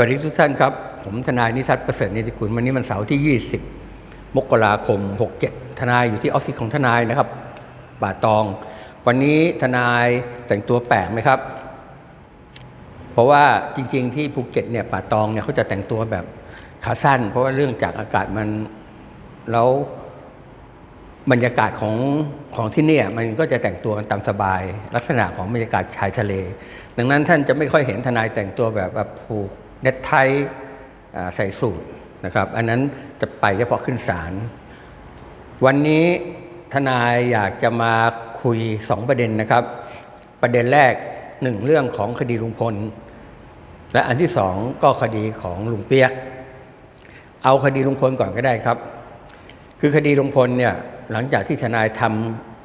วัสดีทุกท่านครับ ผมทนายนิทัศน์ประเสริฐนิติกุลวันนี้มันเสาร์ที่ 20 มกราคม 67 ทนายอยู่ที่ออฟฟิศของทนายนะครับป่าตอง วันนี้ทนายแต่งตัวแปลกไหมครับ เพราะว่าจริง ๆ ที่ภูเก็ตเนี่ยป่าตองเนี่ยเขาจะแต่งตัวแบบขาสั้น เพราะว่าเรื่องจากอากาศมันแล้วบรรยากาศของของที่เนี่ยมันก็จะแต่งตัวกันตามสบาย ลักษณะของบรรยากาศชายทะเล ดังนั้นท่านจะไม่ค่อยเห็นทนายแต่งตัวแบบแบบผูก เน็ตไทใส่สูทนะครับ อันนั้นจะไปเฉพาะขึ้นศาลวันนี้ทนายอยากจะมาคุยสองประเด็นนะครับ ประเด็นแรกหนึ่งเรื่องของคดีลุงพล และอันที่สองก็คดีของลุงเปียก เอาคดีลุงพลก่อนก็ได้ครับ คือคดีลุงพลเนี่ยหลังจากที่ทนายท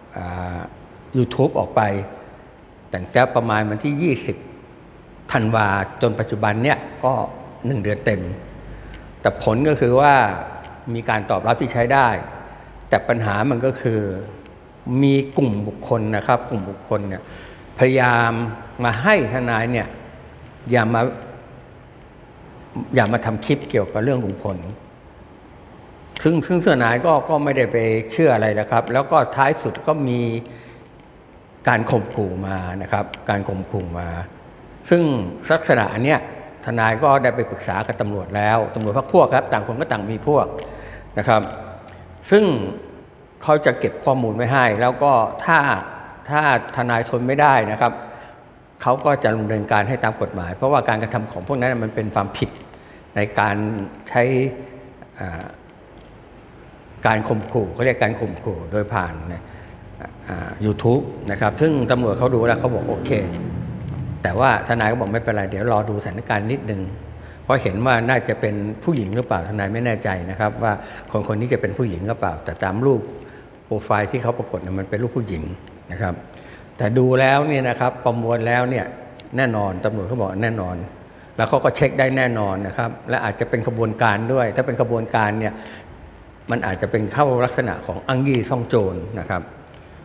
ำยูทูบออกไป แต่งแต่ประมาณวันที่ 20 ธันวาจนปัจจุบันเนี่ยก็หนึ่งเดือนเต็ม แต่ผลก็คือว่ามีการตอบรับที่ใช้ได้ แต่ปัญหามันก็คือมีกลุ่มบุคคลนะครับ กลุ่มบุคคลเนี่ยพยายามมาให้ทนายเนี่ยอย่ามาอย่ามาทำคลิปเกี่ยวกับเรื่องลุงพลซึ่งซึ่งเสื้อนายก็ก็ไม่ได้ไปเชื่ออะไรนะครับ แล้วก็ท้ายสุดก็มีการข่มขู่มานะครับ การข่มขู่มา ซึ่งลักษณะอันเนี้ยทนายก็ได้ไปปรึกษากับตำรวจแล้วตำรวจพักพวกครับ ต่างคนก็ต่างมีพวกนะครับ ซึ่งเขาจะเก็บข้อมูลไว้ให้ แล้วก็ถ้าถ้าทนายทนไม่ได้นะครับเขาก็จะดำเนินการให้ตามกฎหมาย เพราะว่าการกระทำของพวกนั้นมันเป็นความผิดในการใช้การข่มขู่เขาเรียกการข่มขู่โดยผ่านยูทูบนะครับ ซึ่งตำรวจเขาดูแล้วเขาบอกโอเค แต่ว่าทนายก็บอกไม่เป็นไรเดี๋ยวรอดูสถานการณ์นิดนึงเพราะเห็นว่าน่าจะเป็นผู้หญิงหรือเปล่าทนายไม่แน่ใจนะครับ ว่าคนคนนี้จะเป็นผู้หญิงหรือเปล่า แต่ตามรูปโปรไฟล์ที่เขาปรากฏเนี่ยมันเป็นรูปผู้หญิงนะครับ แต่ดูแล้วเนี่ยนะครับประมวลแล้วเนี่ยแน่นอนตำรวจเขาบอกแน่นอน แล้วเขาก็เช็คได้แน่นอนนะครับ และอาจจะเป็นขบวนการด้วย ถ้าเป็นขบวนการเนี่ยมันอาจจะเป็นเข้าลักษณะของอังยี่ซ่องโจรนะครับ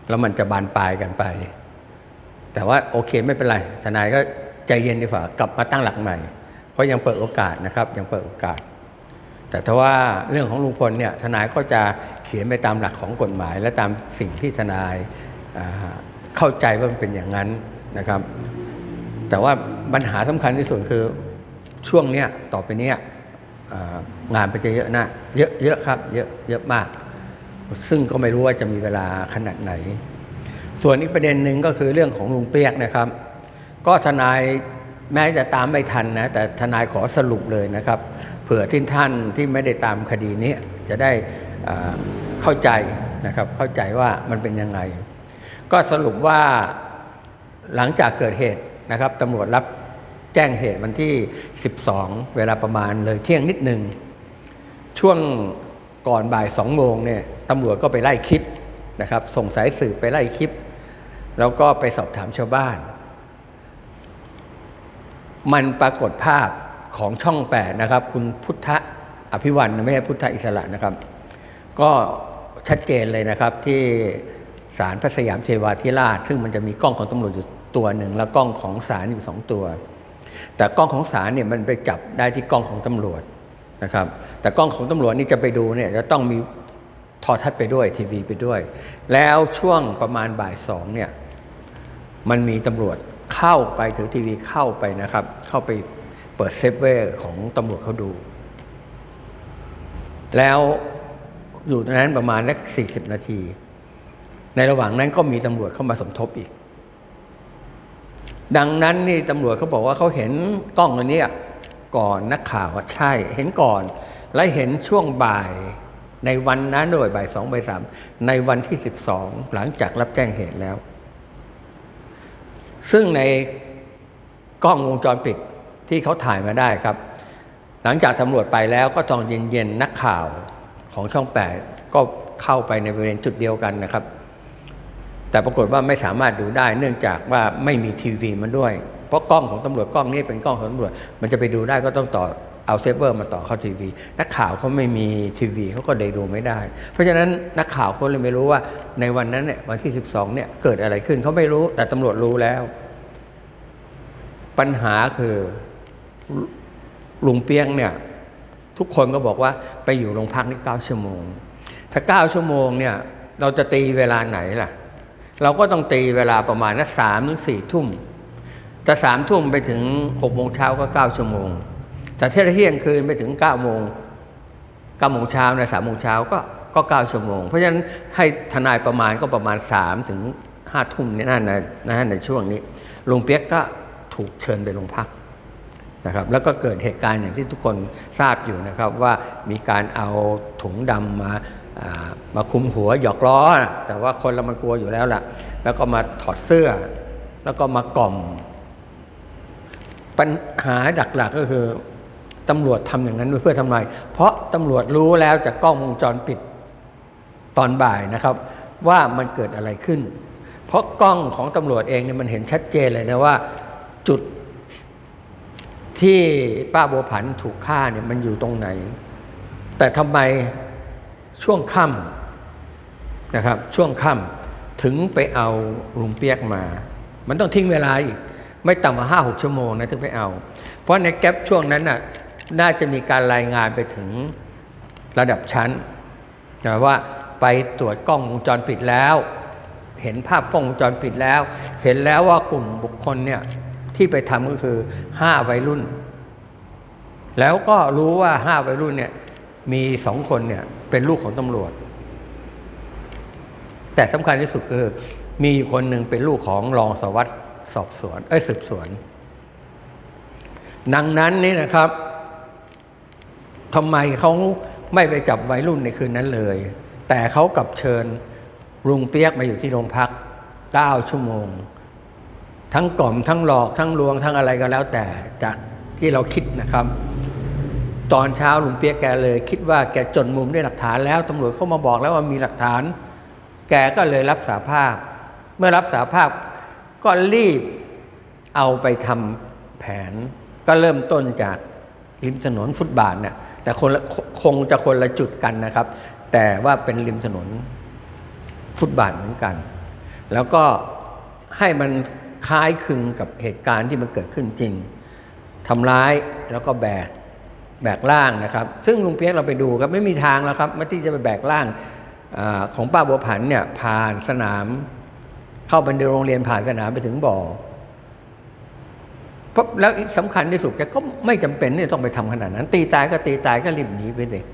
แล้วมันจะบานปลายกันไป แต่ว่าโอเคไม่เป็นไรทนายก็ใจเย็นดีกว่ากลับมาตั้งหลักใหม่ เพราะยังเปิดโอกาสนะครับยังเปิดโอกาส แต่ถ้าว่าเรื่องของลุงพลเนี่ยทนายก็จะเขียนไปตามหลักของกฎหมาย และตามสิ่งที่ทนายเข้าใจว่ามันเป็นอย่างนั้นนะครับ แต่ว่าปัญหาสำคัญที่สุดคือช่วงเนี้ยต่อไปเนี้ยงานไปจะเยอะนะเยอะเยอะครับเยอะเยอะมาก ซึ่งก็ไม่รู้ว่าจะมีเวลาขนาดไหน ส่วนอีกประเด็นหนึ่งก็คือเรื่องของลุงเปียกนะครับ ก็ทนายแม้จะตามไม่ทันนะแต่ทนายขอสรุปเลยนะครับ เผื่อที่ท่านที่ไม่ได้ตามคดีนี้จะได้เข้าใจนะครับเข้าใจว่ามันเป็นยังไง ก็สรุปว่าหลังจากเกิดเหตุนะครับตำรวจรับแจ้งเหตุวันที่ 12 เวลาประมาณเลยเที่ยงนิดหนึ่งช่วงก่อนบ่ายสองโมงเนี่ยตำรวจก็ไปไล่คลิปนะครับส่งสายสืบไปไล่คลิป แล้วก็ไปสอบถามชาวบ้าน มันปรากฏภาพของช่องแปดนะครับ คุณพุทธอภิวันไม่ใช่พุทธอิสระนะครับ ก็ชัดเจนเลยนะครับที่ศาลพระสยามเทวาธิราช ซึ่งมันจะมีกล้องของตำรวจอยู่ตัวหนึ่ง แล้วกล้องของศาลอยู่สองตัว แต่กล้องของศาลเนี่ยมันไปจับได้ที่กล้องของตำรวจนะครับ แต่กล้องของตำรวจนี่จะไปดูเนี่ยจะต้องมีทอทัศน์ไปด้วยทีวีไปด้วย แล้วช่วงประมาณบ่ายสองเนี่ย มันมีตำรวจเข้าไปถือทีวีเข้าไปนะครับ เข้าไปเปิดเซฟเวอร์ของตำรวจเขาดู แล้วอยู่ตรงนั้นประมาณนักสี่สิบนาที ในระหว่างนั้นก็มีตำรวจเข้ามาสมทบอีก ดังนั้นนี่ตำรวจเขาบอกว่าเขาเห็นกล้องอันนี้ก่อนนักข่าวใช่ เห็นก่อน และเห็นช่วงบ่ายในวันนั้นโดยบ่ายสองบ่ายสามในวันที่สิบสองหลังจากรับแจ้งเหตุแล้ว ซึ่งในกล้องวงจรปิดที่เขาถ่ายมาได้ครับ หลังจากตำรวจไปแล้วก็ตอนเย็นๆนักข่าวของช่องแปดก็เข้าไปในบริเวณจุดเดียวกันนะครับ แต่ปรากฏว่าไม่สามารถดูได้เนื่องจากว่าไม่มีทีวีมันด้วย เพราะกล้องของตำรวจกล้องนี้เป็นกล้องของตำรวจ มันจะไปดูได้ก็ต้องต่อ เอาเซฟเวอร์มาต่อเข้าทีวี นักข่าวเขาไม่มีทีวีเขาก็เลยดูไม่ได้ เพราะฉะนั้นนักข่าวเขาเลยไม่รู้ว่าในวันนั้นเนี่ยวันที่ 12เนี่ยเกิดอะไรขึ้นเขาไม่รู้ แต่ตำรวจรู้แล้ว ปัญหาคือลุงเปียงเนี่ย ทุกคนก็บอกว่าไปอยู่โรงพักนี่เก้าชั่วโมง ถ้าเก้าชั่วโมงเนี่ย เราจะตีเวลาไหนล่ะ เราก็ต้องตีเวลาประมาณนักสามถึงสี่ทุ่มแต่สามทุ่มไปถึงหกโมงเช้าก็เก้าชั่วโมง แต่เที่ยงคืนไปถึงเก้าโมงเก้าโมงเช้าในสามโมงเช้าก็ก็เก้าชั่วโมง เพราะฉะนั้นให้ทนายประมาณก็ประมาณสามถึงห้าทุ่มนี่นั่นนะนะในช่วงนี้ลุงเปียกก็ถูกเชิญไปโรงพักนะครับแล้วก็เกิดเหตุการณ์อย่างที่ทุกคนทราบอยู่นะครับว่ามีการเอาถุงดำมาอ่ามาคุมหัวหยอกล้อนะแต่ว่าคนเรามันกลัวอยู่แล้วล่ะ แล้วก็มาถอดเสื้อ แล้วก็มากล่อม ปัญหาหลักๆก็คือ ตำรวจทำอย่างนั้นเพื่อทำไมเพราะตำรวจรู้แล้วจากกล้องวงจรปิดตอนบ่ายนะครับ ว่ามันเกิดอะไรขึ้น เพราะกล้องของตำรวจเองเนี่ยมันเห็นชัดเจนเลยนะว่าจุดที่ป้าบัวผันถูกฆ่าเนี่ยมันอยู่ตรงไหน แต่ทำไมช่วงค่ำนะครับ ช่วงค่ำถึงไปเอาลุงเปียกมา มันต้องทิ้งเวลาอีก ไม่ต่ำกว่าห้าหกชั่วโมงนะถึงไปเอา เพราะในแกลบช่วงนั้นน่ะ น่าจะมีการรายงานไปถึงระดับชั้นนะว่าไปตรวจกล้องวงจรปิดแล้ว เห็นภาพกล้องวงจรปิดแล้ว เห็นแล้วว่ากลุ่มบุคคลเนี่ยที่ไปทำก็คือห้าวัยรุ่น แล้วก็รู้ว่าห้าวัยรุ่นเนี่ยมีสองคนเนี่ยเป็นลูกของตำรวจ แต่สำคัญที่สุดคือ มีอยู่คนหนึ่งเป็นลูกของรองสวัตรสอบสวน เอ้ยสืบสวน ดังนั้นนี่นะครับ ทำไมเขาไม่ไปจับวัยรุ่นในคืนนั้นเลย แต่เขากลับเชิญลุงเปียกมาอยู่ที่โรงพักเก้าชั่วโมง ทั้งกล่อมทั้งหลอกทั้งลวงทั้งอะไรก็แล้วแต่จากที่เราคิดนะครับ ตอนเช้าลุงเปียกแกเลย คิดว่าแกจนมุมด้วยหลักฐานแล้วตำรวจเข้ามาบอกแล้วว่ามีหลักฐาน แกก็เลยรับสาภาพ เมื่อรับสาภาพก็รีบเอาไปทำแผน ก็เริ่มต้นจากริมถนนฟุตบาทเนี่ย แต่คนคงจะคนละจุดกันนะครับ แต่ว่าเป็นริมถนนฟุตบาทเหมือนกัน แล้วก็ให้มันคล้ายคลึงกับเหตุการณ์ที่มันเกิดขึ้นจริงทำร้ายแล้วก็แบกแบกร่างนะครับ ซึ่งลุงเปียกเราไปดูครับไม่มีทางแล้วครับม่ที่จะไปแบกร่างอของป้าบัวผันเนี่ยผ่านสนาม เข้าไปในโรงเรียนผ่านสนามไปถึงบ่อ เพราะแล้วสำคัญที่สุดแกก็ไม่จำเป็นที่ต้องไปทำขนาดนั้น ตีตายก็ตีตายก็รีบหนีไปเลย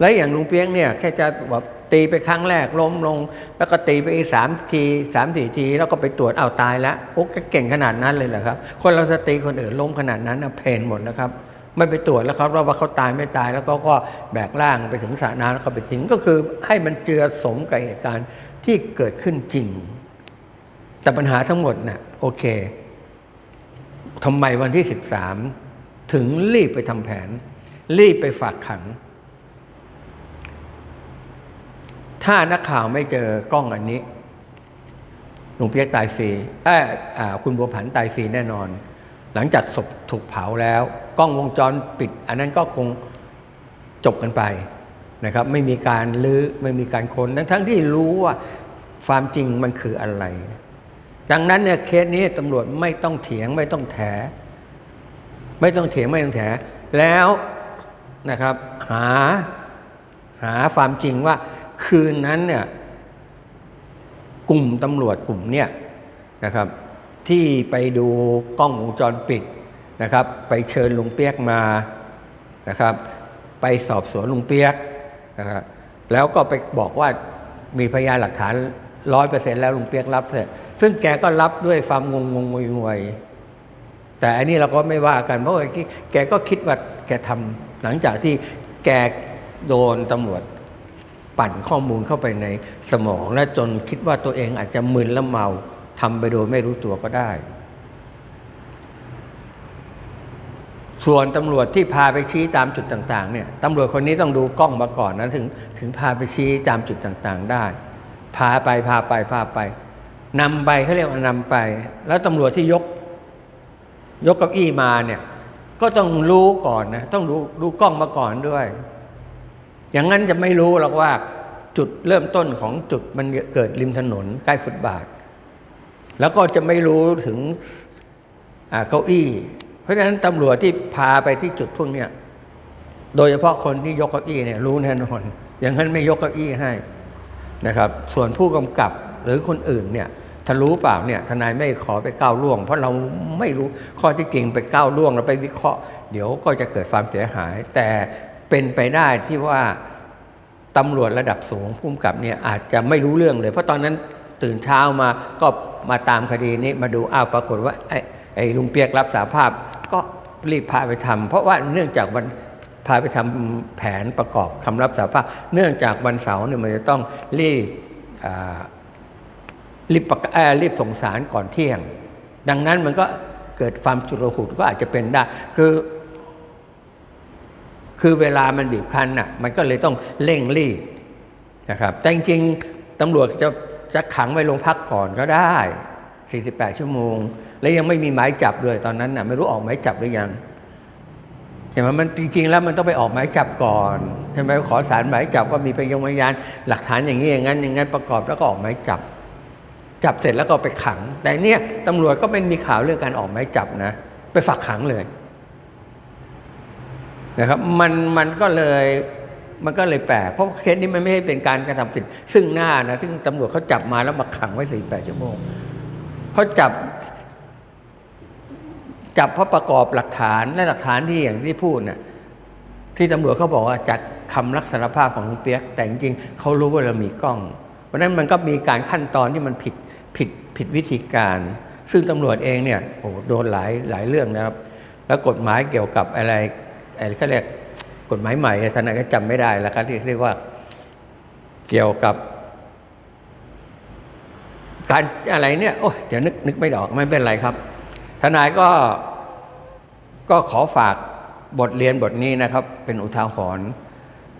แล้วอย่างลุงเปียกเนี่ย แค่จะแบบตีไปครั้งแรกล้มลง แล้วก็ตีไปอีกสามทีสามสี่ที แล้วก็ไปตรวจเอาตายแล้วโอ้แกเก่งขนาดนั้นเลยเหรอครับ คนเราจะตีคนอื่นล้มขนาดนั้นเพนหมดนะครับไม่ไปตรวจแล้วครับว่าเขาตายไม่ตายแล้วก็ก็แบกร่างไปถึงสระน้ำแล้วก็ไปทิ้งก็คือให้มันเจือสมกับเหตุการณ์ที่เกิดขึ้นจริง แต่ปัญหาทั้งหมดน่ะโอเค ทำไมวันที่สิบสามถึงรีบไปทำแผน รีบไปฝากขัง ถ้านักข่าวไม่เจอกล้องอันนี้หลุงเปียกตายฟรีเอ้ยอ่าคุณบัวผันตายฟรีแน่นอน หลังจากศพถูกเผาแล้ว กล้องวงจรปิด อันนั้นก็คงจบกันไปนะครับ ไม่มีการลื้อไม่มีการค้นทั้งทั้งที่รู้ว่าความจริงมันคืออะไร ดังนั้นเนี่ยเคสนี้ตำรวจไม่ต้องเถียงไม่ต้องแถ ไม่ต้องเถียงไม่ต้องแถ แล้วนะครับหาหาความจริงว่าคืนนั้นเนี่ยกลุ่มตำรวจกลุ่มเนี่ยนะครับ ที่ไปดูกล้องวงจรปิดนะครับ ไปเชิญลุงเปียกมานะครับ ไปสอบสวนลุงเปียกนะครับแล้วก็ไปบอกว่ามีพยานหลักฐานร้อยเปอร์เซ็นต์แล้วลุงเปียกรับเสร็จ ซึ่งแกก็รับด้วยความงงงงงวยแต่อันนี้เราก็ไม่ว่ากัน เพราะว่แกก็คิดว่าแกทำหลังจากที่แกโดนตำรวจปั่นข้อมูลเข้าไปในสมอง และจนคิดว่าตัวเองอาจจะมึนและเมาทำไปโดยไม่รู้ตัวก็ได้ ส่วนตำรวจที่พาไปชี้ตามจุดต่างๆเนี่ยตำรวจคนนี้ต้องดูกล้องมาก่อนนะถึงถึงพาไปชี้ตามจุดต่างๆได้ พาไปพาไปพาไป นำไปเขาเรียกว่านำไป แล้วตำรวจที่ยก ยกเก้าอี้มาเนี่ย ก็ต้องรู้ก่อนนะ ต้องดูดูกล้องมาก่อนด้วย อย่างนั้นจะไม่รู้หรอกว่า จุดเริ่มต้นของจุดมันเกิดริมถนนใกล้ฟุตบาท แล้วก็จะไม่รู้ถึงอ่าเก้าอี้ เพราะฉะนั้นตำรวจที่พาไปที่จุดพวกเนี้ยโดยเฉพาะคนที่ยกเก้าอี้เนี่ยรู้แน่นอน อย่างนั้นไม่ยกเก้าอี้ให้นะครับ ส่วนผู้กำกับหรือคนอื่นเนี่ย ถ้ารู้เปล่าเนี่ยทนายไม่ขอไปก้าวล่วง เพราะเราไม่รู้ข้อที่จริงไปก้าวล่วงแล้วไปวิเคราะห์ เดี๋ยวก็จะเกิดความเสียหาย แต่เป็นไปได้ที่ว่าตำรวจระดับสูงผู้กำกับเนี่ยอาจจะไม่รู้เรื่องเลย เพราะตอนนั้นตื่นเช้ามาก็มาตามคดีนี้มาดูอ้าวปรากฏว่าไอ้ไอ้ลุงเปียกรับสาภาพ ก็รีบพาไปทำเพราะว่าเนื่องจากวันพาไปทำแผนประกอบคำรับสาภาพ เนื่องจากวันเสาร์เนี่ยมันจะต้องรีบอ่า รีบประกาเอ่อรีบส่งสารก่อนเที่ยง ดังนั้นมันก็เกิดความจุลหุดก็อาจจะเป็นได้ คือ คือเวลามันบีบคั้นน่ะ มันก็เลยต้องเร่งรีบนะครับ แต่จริงตำรวจจะจะขังไว้โรงพักก่อนก็ได้ 48 ชั่วโมง แล้วยังไม่มีหมายจับด้วยตอนนั้นน่ะ ไม่รู้ออกหมายจับหรือยังใช่ไหมมันจริง ๆ แล้วมันต้องไปออกหมายจับก่อนใช่ไหมขอสารหมายจับก็มีพยานพยานหลักฐานอย่างนี้อย่างนั้นอย่างนั้นประกอบแล้วก็ออกหมายจับ จับเสร็จแล้วก็ไปขัง แต่เนี่ยตำรวจก็ไม่มีข่าวเรื่องการออกหมายจับนะ ไปฝากขังเลยนะครับมันมันก็เลยมันก็เลยแปลกเพราะเคสนี้มันไม่ใช่เป็นการกระทำผิดซึ่งหน้านะซึ่งตำรวจเขาจับมาแล้วมาขังไว้สี่แปดชั่วโมงเขาจับ จับเพราะประกอบหลักฐานและหลักฐานที่อย่างที่พูดน่ะที่ตำรวจเขาบอกว่าจากคำรับสารภาพของลุงเปียกแต่จริงๆเขารู้ว่าเรามีกล้อง เพราะฉะนั้นมันก็มีการขั้นตอนที่มันผิด ผิดผิดวิธีการ ซึ่งตำรวจเองเนี่ยโอ้โหโดนหลายหลายเรื่องนะครับ แล้วกฎหมายเกี่ยวกับอะไรอะไรเขาเรียกกฎหมายใหม่ทนายก็จำไม่ได้แล้วครับที่เรียกว่าเกี่ยวกับการอะไรเนี่ยโอ้ยเดี๋ยวนึกนึกไม่ออกไม่เป็นไรครับ ทนายก็ก็ขอฝากบทเรียนบทนี้นะครับ เป็นอุทาหรณ์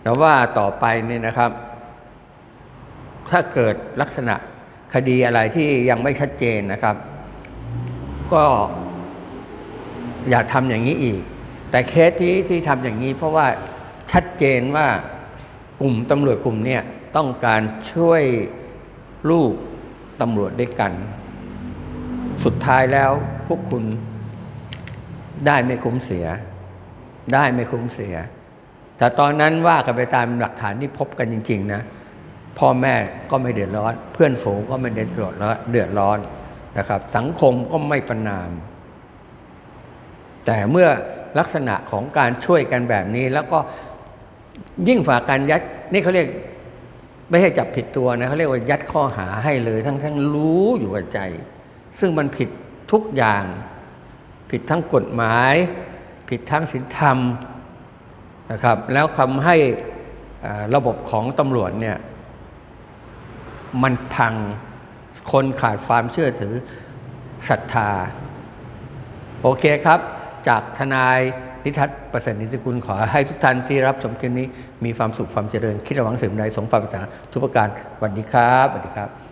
แล้วว่าต่อไปนี่นะครับ ถ้าเกิดลักษณะ คดีอะไรที่ยังไม่ชัดเจนนะครับ ก็อย่าทำอย่างนี้อีก แต่เคสที่ที่ทำอย่างนี้เพราะว่าชัดเจนว่ากลุ่มตำรวจกลุ่มเนี้ยต้องการช่วยลูกตำรวจด้วยกัน สุดท้ายแล้วพวกคุณได้ไม่คุ้มเสีย ได้ไม่คุ้มเสีย แต่ตอนนั้นว่ากันไปตามหลักฐานที่พบกันจริง ๆ นะ พ่อแม่ก็ไม่เดือดร้อน เพื่อนฝูงก็ไม่เดือดร้อนเดือดร้อนนะครับ สังคมก็ไม่ประนาม แต่เมื่อลักษณะของการช่วยกันแบบนี้ แล้วก็ยิ่งฝ่าการยัดนี่เขาเรียกไม่ให้จับผิดตัวนะเขาเรียกว่ายัดข้อหาให้เลย ทั้งทั้งรู้อยู่กับใจ ซึ่งมันผิดทุกอย่าง ผิดทั้งกฎหมาย ผิดทั้งศีลธรรมนะครับ แล้วทำให้ระบบของตำรวจเนี่ย มันพัง คนขาดความเชื่อถือศรัทธา โอเคครับ จากทนายนิทัศน์ประเสริฐนิติกุลขอให้ทุกท่านที่รับชมคลิปนี้ มีความสุขความเจริญ คิดระวังสิ่งใดสงความปรารถนาทุกประการสวัสดีครับสวัสดีครับ